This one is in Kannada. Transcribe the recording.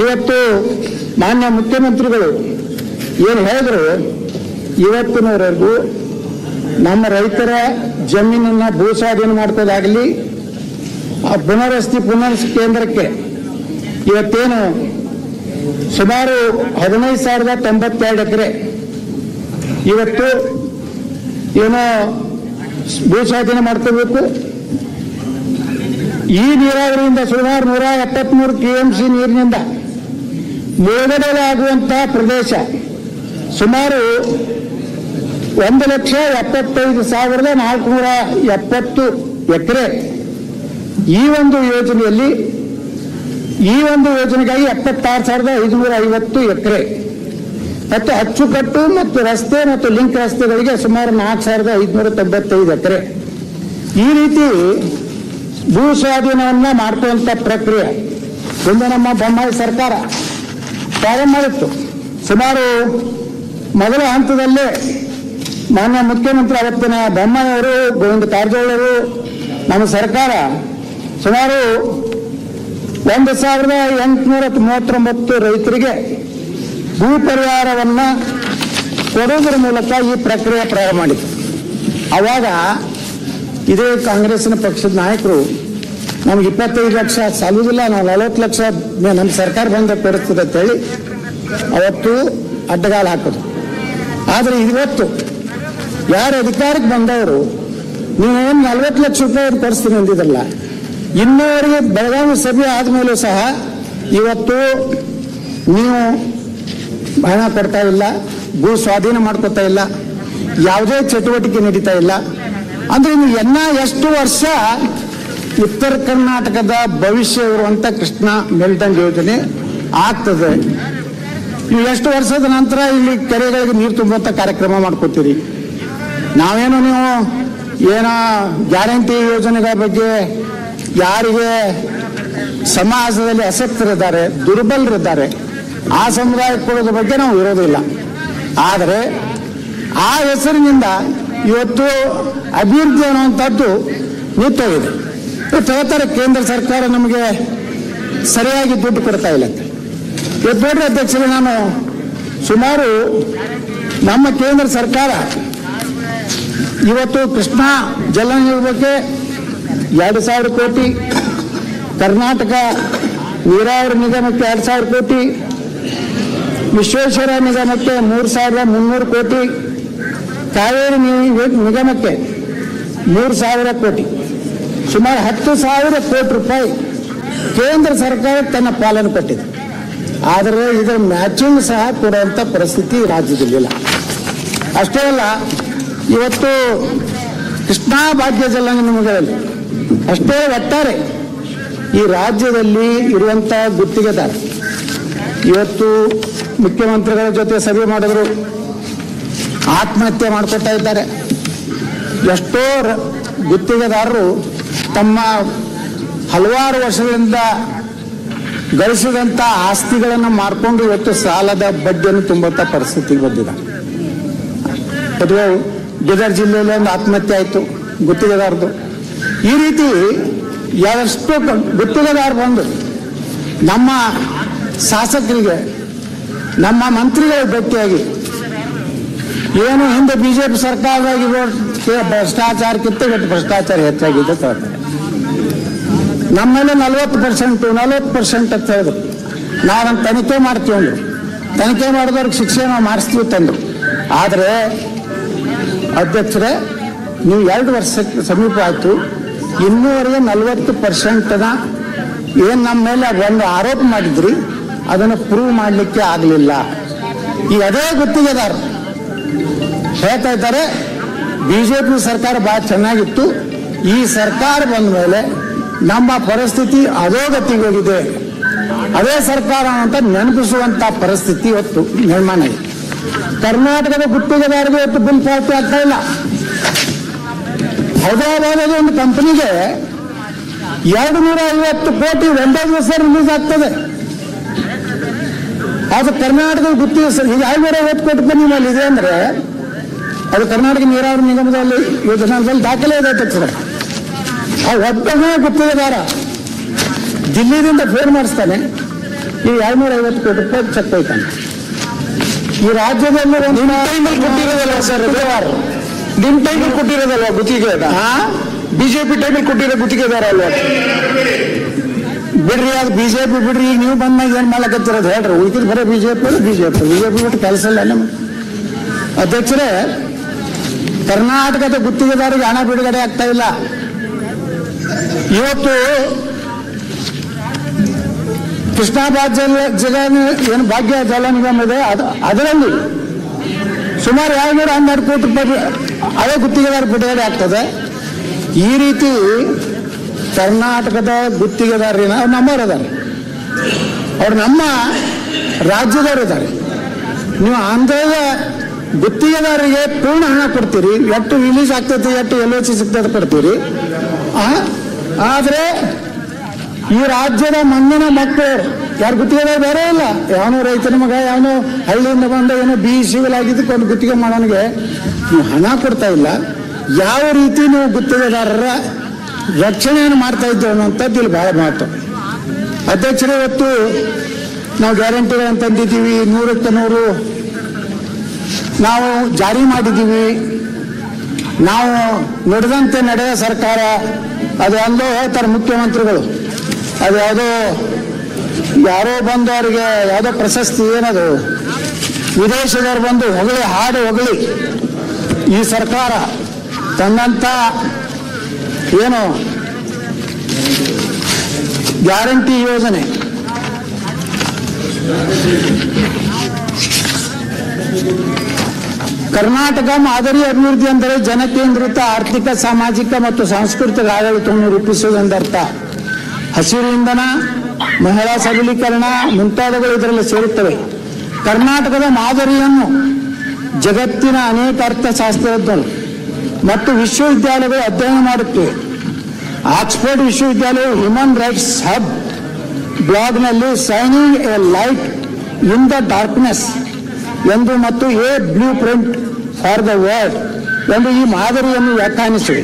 ಇವತ್ತು ಮಾನ್ಯ ಮುಖ್ಯಮಂತ್ರಿಗಳು ಏನು ಹೇಳಿದ್ರು? ಇವತ್ತಿನವರೆಗೂ ನಮ್ಮ ರೈತರ ಜಮೀನನ್ನು ಭೂ ಸ್ವಾಧೀನ ಮಾಡ್ಕೋದಾಗಲಿ ಆ ಪುನರ್ವಸತಿ ಪುನರ್ ಕೇಂದ್ರಕ್ಕೆ ಇವತ್ತೇನು ಸುಮಾರು ಹದಿನೈದು ಸಾವಿರದ ತೊಂಬತ್ತೆರಡು ಎಕರೆ ಇವತ್ತು ಏನೋ ಭೂ ಸ್ವಾಧೀನ ಮಾಡ್ಕೋಬೇಕು ಈ ನೀರಾವರಿಯಿಂದ ಸುಮಾರು ನೂರ ಎಪ್ಪತ್ಮೂರು ಕೆ ಎಂ ಸಿ ನೀರಿನಿಂದ ಮುಳುಗಡೆ ಪ್ರದೇಶ ಸುಮಾರು ಒಂದು ಲಕ್ಷ ಎಪ್ಪತ್ತೈದು ಸಾವಿರದ ನಾಲ್ಕುನೂರ ಎಪ್ಪತ್ತು ಎಕರೆ. ಈ ಒಂದು ಯೋಜನೆಯಲ್ಲಿ, ಈ ಒಂದು ಯೋಜನೆಗಾಗಿ ಎಪ್ಪತ್ತಾರು ಸಾವಿರದ ಐದುನೂರ ಐವತ್ತು ಎಕರೆ. ಮತ್ತು ಅಚ್ಚುಕಟ್ಟು ಮತ್ತು ರಸ್ತೆ ಮತ್ತು ಲಿಂಕ್ ರಸ್ತೆಗಳಿಗೆ ಸುಮಾರು ನಾಲ್ಕು ಸಾವಿರದ ಐದುನೂರ ತೊಂಬತ್ತೈದು ಎಕರೆ. ಈ ರೀತಿ ಭೂ ಸ್ವಾಧೀನವನ್ನು ಮಾಡ್ತುವಂಥ ಪ್ರಕ್ರಿಯೆ. ಒಂದು ನಮ್ಮ ಬೊಮ್ಮಾಯಿ ಸರ್ಕಾರ. ಪ್ರಾರಂಭ ಮಾಡಿತ್ತು. ಸುಮಾರು ಮೊದಲ ಹಂತದಲ್ಲೇ ಮಾನ್ಯ ಮುಖ್ಯಮಂತ್ರಿ ಅವತ್ತಿನ ಬೊಮ್ಮಾಯಿಯವರು ಗೋವಿಂದ ಕಾರಜೋಳರು ನಮ್ಮ ಸರ್ಕಾರ ಸುಮಾರು ಒಂದು ಸಾವಿರದ ಎಂಟುನೂರ ಮೂವತ್ತೊಂಬತ್ತು ರೈತರಿಗೆ ಭೂ ಪರಿಹಾರವನ್ನು ಕೊಡೋದ್ರ ಮೂಲಕ ಈ ಪ್ರಕ್ರಿಯೆ ಪ್ರಾರಂಭ ಮಾಡಿತ್ತು ಅವಾಗ ಇದೇ ಕಾಂಗ್ರೆಸ್ನ ಪಕ್ಷದ ನಾಯಕರು ನಮ್ಗೆ ಇಪ್ಪತ್ತೈದು ಲಕ್ಷ ಸಾಲುವುದಿಲ್ಲ ನಾವು ನಲವತ್ತು ಲಕ್ಷ ನಮ್ಮ ಸರ್ಕಾರ ಬಂದ ಕೊಡುತ್ತದೆ ಅಂತೇಳಿ ಅವತ್ತು ಅಡ್ಡಗಾಲ ಹಾಕೋದು. ಆದರೆ ಇವತ್ತು ಯಾರು ಅಧಿಕಾರಕ್ಕೆ ಬಂದವರು ನೀವೇನು ನಲ್ವತ್ತು ಲಕ್ಷ ರೂಪಾಯಿ ಕೊಡಿಸ್ತೀನಿ ಅಂದಿದ್ರಲ್ಲ ಇನ್ನೂವರೆಗೆ ಬೆಳಗಾವಿ ಸಭೆ ಆದಮೇಲೂ ಸಹ ಇವತ್ತು ನೀವು ಹಣ ಕೊಡ್ತಾ ಇಲ್ಲ, ಭೂ ಸ್ವಾಧೀನ ಮಾಡ್ಕೊತಾ ಇಲ್ಲ, ಯಾವುದೇ ಚಟುವಟಿಕೆ ನಡೀತಾ ಇಲ್ಲ. ಅಂದ್ರೆ ನೀವು ಎನ್ನ ಎಷ್ಟು ವರ್ಷ ಉತ್ತರ ಕರ್ನಾಟಕದ ಭವಿಷ್ಯ ಇರುವಂತ ಕೃಷ್ಣ ಮೆಲ್ಟನ್ ಯೋಜನೆ ಆಗ್ತದೆ. ನೀವು ಎಷ್ಟು ವರ್ಷದ ನಂತರ ಇಲ್ಲಿ ಕೆರೆಗಳಿಗೆ ನೀರು ತುಂಬುವಂತ ಕಾರ್ಯಕ್ರಮ ಮಾಡ್ಕೋತೀರಿ? ನಾವೇನು ನೀವು ಏನೋ ಗ್ಯಾರಂಟಿ ಯೋಜನೆಗಳ ಬಗ್ಗೆ ಯಾರಿಗೆ ಸಮಾಜದಲ್ಲಿ ಅಸಕ್ತರಿದ್ದಾರೆ, ದುರ್ಬಲರಿದ್ದಾರೆ, ಆ ಸಮುದಾಯ ಕೊಡೋದ್ರ ಬಗ್ಗೆ ನಾವು ಇರೋದಿಲ್ಲ. ಆದರೆ ಆ ಹೆಸರಿನಿಂದ ಇವತ್ತು ಅಭಿವೃದ್ಧಿ ಅನ್ನುವಂಥದ್ದು ನಿಂತೋಗಿದೆ. ಹೇಳ್ತಾರೆ ಕೇಂದ್ರ ಸರ್ಕಾರ ನಮಗೆ ಸರಿಯಾಗಿ ದುಡ್ಡು ಕೊಡ್ತಾ ಇಲ್ಲ. ಅಂತ ಅಧ್ಯಕ್ಷರೇ ನಾನು ಸುಮಾರು ನಮ್ಮ ಕೇಂದ್ರ ಸರ್ಕಾರ ಇವತ್ತು ಕೃಷ್ಣ ಜಲ ನಿರ್ಮಕ್ಕೆ ಎರಡು ಸಾವಿರ ಕೋಟಿ, ಕರ್ನಾಟಕ ನೀರಾವರಿ ನಿಗಮಕ್ಕೆ ಎರಡು ಸಾವಿರ ಕೋಟಿ, ವಿಶ್ವೇಶ್ವರ ನಿಗಮಕ್ಕೆ ಮೂರು ಸಾವಿರದ ಮುನ್ನೂರು ಕೋಟಿ, ಕಾವೇರಿ ನಿಗಮಕ್ಕೆ ಮೂರು ಸಾವಿರ ಕೋಟಿ. ಸುಮಾರು ಹತ್ತು ಸಾವಿರ ಕೋಟಿ ರೂಪಾಯಿ ಕೇಂದ್ರ ಸರ್ಕಾರ ತನ್ನ ಪಾಲನೆ ಕೊಟ್ಟಿದೆ. ಆದರೆ ಇದರ ಮ್ಯಾಚಿಂಗ್ ಸಹ ಕೊಡುವಂಥ ಪರಿಸ್ಥಿತಿ ರಾಜ್ಯದಲ್ಲಿಲ್ಲ ಅಷ್ಟೇ ಅಲ್ಲ, ಇವತ್ತು ಕೃಷ್ಣಾ ಭಾಗ್ಯ ಜಲ ನಿಗಮಗಳಲ್ಲಿ ಅಷ್ಟೇ ಒಟ್ಟಾರೆ ಈ ರಾಜ್ಯದಲ್ಲಿ ಇರುವಂಥ ಗುತ್ತಿಗೆದಾರ. ಇವತ್ತು ಮುಖ್ಯಮಂತ್ರಿಗಳ ಜೊತೆ ಸಭೆ ಮಾಡಿದ್ರು, ಆತ್ಮಹತ್ಯೆ ಮಾಡ್ಕೊತಾ ಇದ್ದಾರೆ. ಎಷ್ಟೋ ಗುತ್ತಿಗೆದಾರರು ತಮ್ಮ ಹಲವಾರು ವರ್ಷಗಳಿಂದ ಗಳಿಸಿದಂಥ ಆಸ್ತಿಗಳನ್ನು ಮಾರ್ಕೊಂಡು ಇವತ್ತು ಸಾಲದ ಬಡ್ಡಿಯನ್ನು ತುಂಬಂತ ಪರಿಸ್ಥಿತಿಗೆ ಬಂದಿದೆ. ಅದು ಬೀದರ್ ಜಿಲ್ಲೆಯಲ್ಲಿ ಒಂದು ಆತ್ಮಹತ್ಯೆ ಆಯಿತು, ಗುತ್ತಿಗೆದಾರದು. ಈ ರೀತಿ ಎಷ್ಟು ಗುತ್ತಿಗೆದಾರ ಬಂದು ನಮ್ಮ ಶಾಸಕರಿಗೆ, ನಮ್ಮ ಮಂತ್ರಿಗಳಿಗೆ ಭೇಟಿಯಾಗಿ ಏನು ಹಿಂದೆ ಬಿಜೆಪಿ ಸರ್ಕಾರದಾಗಿರೋ ಭ್ರಷ್ಟಾಚಾರಕ್ಕಿಂತ ಇವತ್ತು ಭ್ರಷ್ಟಾಚಾರ ಹೆಚ್ಚಾಗಿದೆ ಅಂತ ಮೇಲೆ ನಲವತ್ತು ಪರ್ಸೆಂಟು ನಲವತ್ತು ಪರ್ಸೆಂಟ್ ಅಂತ ಹೇಳಿದ್ರು. ನಾವೊಂದು ತನಿಖೆ ಮಾಡ್ತೀವಿ ಅಂದ್ರು. ತನಿಖೆ ಮಾಡಿದವ್ರಿಗೆ ಶಿಕ್ಷೆ ನಾವು ಮಾಡಿಸ್ತೀವಿ ತಂದ್ರು. ಆದರೆ, ಅಧ್ಯಕ್ಷರೇ, ನೀವು ಎರಡು ವರ್ಷಕ್ಕೆ ಸಮೀಪ ಆಯಿತು. ಇನ್ನೂವರೆಗೆ ನಲವತ್ತು ಪರ್ಸೆಂಟ್ನ ಏನು ನಮ್ಮ ಮೇಲೆ ಒಂದು ಆರೋಪ ಮಾಡಿದ್ರಿ, ಅದನ್ನು ಪ್ರೂವ್ ಮಾಡಲಿಕ್ಕೆ ಆಗಲಿಲ್ಲ. ಈ ಅದೇ ಗುತ್ತಿಗೆದಾರ ಹೇಳ್ತಾ ಇದ್ದಾರೆ, ಬಿಜೆಪಿ ಸರ್ಕಾರ ಭಾಳ ಚೆನ್ನಾಗಿತ್ತು. ಈ ಸರ್ಕಾರ ಬಂದ ಮೇಲೆ ನಮ್ಮ ಪರಿಸ್ಥಿತಿ ಅಧೋಗತಿಗೆ ಹೋಗಿದೆ ಅದೇ ಸರ್ಕಾರ ಅಂತ ನೆನಪಿಸುವಂತ ಪರಿಸ್ಥಿತಿ ಇವತ್ತು ನಿರ್ಮಾಣ ಇದೆ ಕರ್ನಾಟಕದ ಗುತ್ತಿಗೆದಾರರಿಗೆ ಇವತ್ತು ಬಿಲ್ ಪಾವತಿ ಆಗ್ತಾ ಇಲ್ಲ. ಹೈದರಾಬಾದದ ಒಂದು ಕಂಪನಿಗೆ ಎರಡು ನೂರ ಐವತ್ತು ಕೋಟಿ ಒಂದೇ ದಿವಸ ರಿಲೀಸ್ ಆಗ್ತದೆ. ಅದು ಕರ್ನಾಟಕದ ಗುತ್ತಿಗೆ ಸರ್, ಈಗ ಐನೂರ ಐವತ್ತು ಕೋಟಿ ರೂಪಾಯಿ ಮೇಲೆ ಇದೆ ಅಂದ್ರೆ ಅದು ಕರ್ನಾಟಕ ನೀರಾವರಿ ನಿಗಮದಲ್ಲಿ ಯೋಜನೆ ದಾಖಲೆ ಇದೆ ಅಧ್ಯಕ್ಷರ. ಆ ಒಬ್ಬನೇ ಗುತ್ತಿಗೆದಾರ ದಿಲ್ಲಿದಿಂದ ಫೋನ್ ಮಾಡಿಸ್ತಾನೆ. ಈ ಎರಡ್ನೂರ ಐವತ್ತು ಕೋಟಿ ರೂಪಾಯಿ ಚೆಕ್ ಹೋಯ್ತಾನೆ ಈ ರಾಜ್ಯದಲ್ಲಿ ಕೊಟ್ಟಿರೋದಲ್ವಾ ಸರ್? ನಿಮ್ ಟೈಮಲ್ಲಿ ಕೊಟ್ಟಿರೋದಲ್ವಾ ಗುತ್ತಿಗೆ ಬಿಜೆಪಿ ಟೈಮಲ್ಲಿ ಕೊಟ್ಟಿರೋ ಗುತ್ತಿಗೆದಾರ ಅಲ್ವಾ ಬಿಡ್ರಿ ಅದು ಬಿಜೆಪಿ ಬಿಡ್ರಿ ಈಗ ನೀವು ಬಂದಾಗ ಏನ್ ಮಾಡ್ಲಕತ್ತಿರೋದು ಹೇಳ್ರಿ. ಉಳಿಕಿದ್ ಬರೀ ಬಿಜೆಪಿ ಬಿಜೆಪಿ. ಬಿಜೆಪಿ ಬಿಟ್ಟು ಕೆಲಸ ಇಲ್ಲ ನಮಗೆ. ಅಧ್ಯಕ್ಷರೇ ಕರ್ನಾಟಕದ ಗುತ್ತಿಗೆದಾರಿಗೆ ಹಣ ಬಿಡುಗಡೆ ಆಗ್ತಾ ಇಲ್ಲ. ಇವತ್ತು ಕೃಷ್ಣಾಬಾದ್ ಜಲ ಜಲ ಏನು ಭಾಗ್ಯ ಜಲ ನಿಗಮ ಇದೆ. ಅದು ಅದರಲ್ಲಿ ಸುಮಾರು ಎರಡ್ನೂರ ಹನ್ನೆರಡು ಕೋಟಿ ರೂಪಾಯಿ ಹಳೆ ಗುತ್ತಿಗೆದಾರ ಬಿಡುಗಡೆ ಆಗ್ತದೆ. ಈ ರೀತಿ ಕರ್ನಾಟಕದ ಗುತ್ತಿಗೆದಾರರಿನ ಅವ್ರು ನಮ್ಮವ್ರು ಅದಾರೆ ಅವ್ರು ನಮ್ಮ ರಾಜ್ಯದವರು ಇದ್ದಾರೆ ನೀವು ಆಂಧ್ರದ ಗುತ್ತಿಗೆದಾರರಿಗೆ ಪೂರ್ಣ ಹಣ ಕೊಡ್ತೀರಿ. ಎಷ್ಟು ರಿಲೀಸ್ ಆಗ್ತೈತಿ, ಎಷ್ಟು ಎಲ್ ಒ ಸಿ ಸಿಗ್ತದೆ ಕೊಡ್ತೀರಿ? ಆದ್ರೆ ಈ ರಾಜ್ಯದ ಮಂದಿನ ಮಕ್ಕಳು ಯಾರು ಗುತ್ತಿಗೆ ಬೇರೆ ಇಲ್ಲ. ಯಾವನೋ ರೈತನ ಮಗ, ಯಾವನೋ ಹಳ್ಳಿಯಿಂದ ಬಂದ ಏನೋ ಬಿ ಸಿವಿಲ್ ಆಗಿದ್ದಕ್ಕೆ ಒಂದು ಗುತ್ತಿಗೆ ಮಾಡೋನಿಗೆ ನೀವು ಹಣ ಕೊಡ್ತಾ ಇಲ್ಲ. ಯಾವ ರೀತಿ ನೀವು ಗುತ್ತಿಗೆದಾರರ ರಕ್ಷಣೆಯನ್ನು ಮಾಡ್ತಾ ಇದ್ದೇವೆ ಅನ್ನೋಂಥದ್ದು ಇಲ್ಲಿ ಬಹಳ ಮಾತು ಅಧ್ಯಕ್ಷರೇ, ಇವತ್ತು ನಾವು ಗ್ಯಾರಂಟಿಗಳನ್ನು ತಂದಿದ್ದೀವಿ. ನೂರಕ್ಕೆ ನೂರು ನಾವು ಜಾರಿ ಮಾಡಿದ್ದೀವಿ. ನಾವು ನಡೆದಂತೆ ನಡೆದ ಸರ್ಕಾರ, ಅದು ಅಂದೋ ಹೇಳ್ತಾರೆ ಮುಖ್ಯಮಂತ್ರಿಗಳು. ಅದು ಯಾವುದೋ ಯಾರೋ ಬಂದು ಅವರಿಗೆ ಯಾವುದೋ ಪ್ರಶಸ್ತಿ ಏನದು ವಿದೇಶದವ್ರು ಬಂದು ಹೊಗಳಿ, ಹಾಡು ಹೊಗಳಿ, ಈ ಸರ್ಕಾರ ತನ್ನಂತ ಏನು ಗ್ಯಾರಂಟಿ ಯೋಜನೆ. ಕರ್ನಾಟಕ ಮಾದರಿ ಅಭಿವೃದ್ಧಿ ಅಂದರೆ ಜನಕೇಂದ್ರಿತ ಆರ್ಥಿಕ, ಸಾಮಾಜಿಕ ಮತ್ತು ಸಾಂಸ್ಕೃತಿಕ ಆಡಳಿತವನ್ನು ರೂಪಿಸುವುದೆಂದರ್ಥ ಹಸಿರು ಇಂಧನ ಮಹಿಳಾ ಸಬಲೀಕರಣ ಮುಂತಾದವುಗಳು ಇದರಲ್ಲಿ ಸೇರುತ್ತವೆ. ಕರ್ನಾಟಕದ ಮಾದರಿಯನ್ನು ಜಗತ್ತಿನ ಅನೇಕ ಅರ್ಥಶಾಸ್ತ್ರಜ್ಞರು ಮತ್ತು ವಿಶ್ವವಿದ್ಯಾಲಯಗಳು ಅಧ್ಯಯನ ಮಾಡುತ್ತಿವೆ ಆಕ್ಸ್ಫರ್ಡ್ ವಿಶ್ವವಿದ್ಯಾಲಯ human rights hub ಬ್ಲಾಗ್ನಲ್ಲಿ shining a light in the darkness ಎಂದು ಮತ್ತು a blueprint for the world ಎಂದು ಈ ಮಾದರಿಯನ್ನು ವ್ಯಾಖ್ಯಾನಿಸಿವೆ